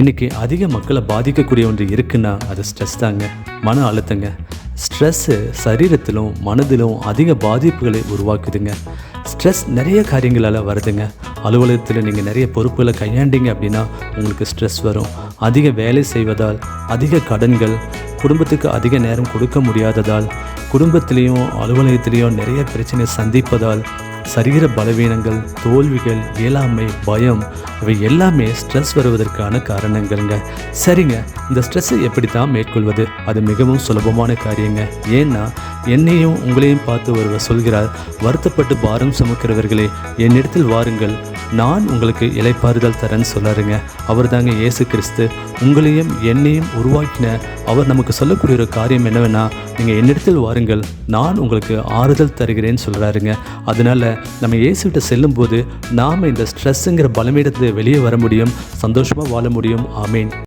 இன்றைக்கி அதிக மக்களை பாதிக்கக்கூடிய ஒன்று இருக்குன்னா அது ஸ்ட்ரெஸ் தாங்க. மன அழுத்தங்க. ஸ்ட்ரெஸ்ஸு சரீரத்திலும் மனதிலும் அதிக பாதிப்புகளை உருவாக்குதுங்க. ஸ்ட்ரெஸ் நிறைய காரியங்களால் வருதுங்க. அலுவலகத்தில் நீங்கள் நிறைய பொறுப்புகளை கையாண்டீங்க அப்படின்னா உங்களுக்கு ஸ்ட்ரெஸ் வரும். அதிக வேலை செய்வதால் அதிக கடன்கள் குடும்பத்துக்கு அதிக நேரம் கொடுக்க முடியாததால் குடும்பத்திலையும் அலுவலகத்திலையும் நிறைய பிரச்சனை சந்திப்பதால் சரீர பலவீனங்கள் தோல்விகள் இயலாமை பயம் இவை எல்லாமே ஸ்ட்ரெஸ் வருவதற்கான காரணங்கள்ங்க. சரிங்க இந்த ஸ்ட்ரெஸ்ஸை எப்படி தான் மேற்கொள்வது? அது மிகவும் சுலபமான காரியங்க. ஏன்னா என்னையும் உங்களையும் பார்த்து ஒருவர் சொல்கிறார் வருத்தப்பட்டு பாரம் சுமக்கிறவர்களே என்னிடத்தில் வாருங்கள் நான் உங்களுக்கு இலைப்பாறுதல் தரேன்னு சொல்லாருங்க அவர் தாங்க இயேசு கிறிஸ்து. உங்களையும் என்னையும் உருவாக்கின அவர் நமக்கு சொல்லக்கூடிய ஒரு காரியம் என்னவென்னா நீங்கள் என்னிடத்தில் வாருங்கள். நான் உங்களுக்கு ஆறுதல் தருகிறேன்னு சொல்கிறாருங்க அதனால நம்ம இயேசுகிட்ட செல்லும்போது நாம் இந்த ஸ்ட்ரெஸ்ஸுங்கிற பலமீடத்தை வெளியே வர முடியும் சந்தோஷமாக வாழ முடியும். ஆமீன்.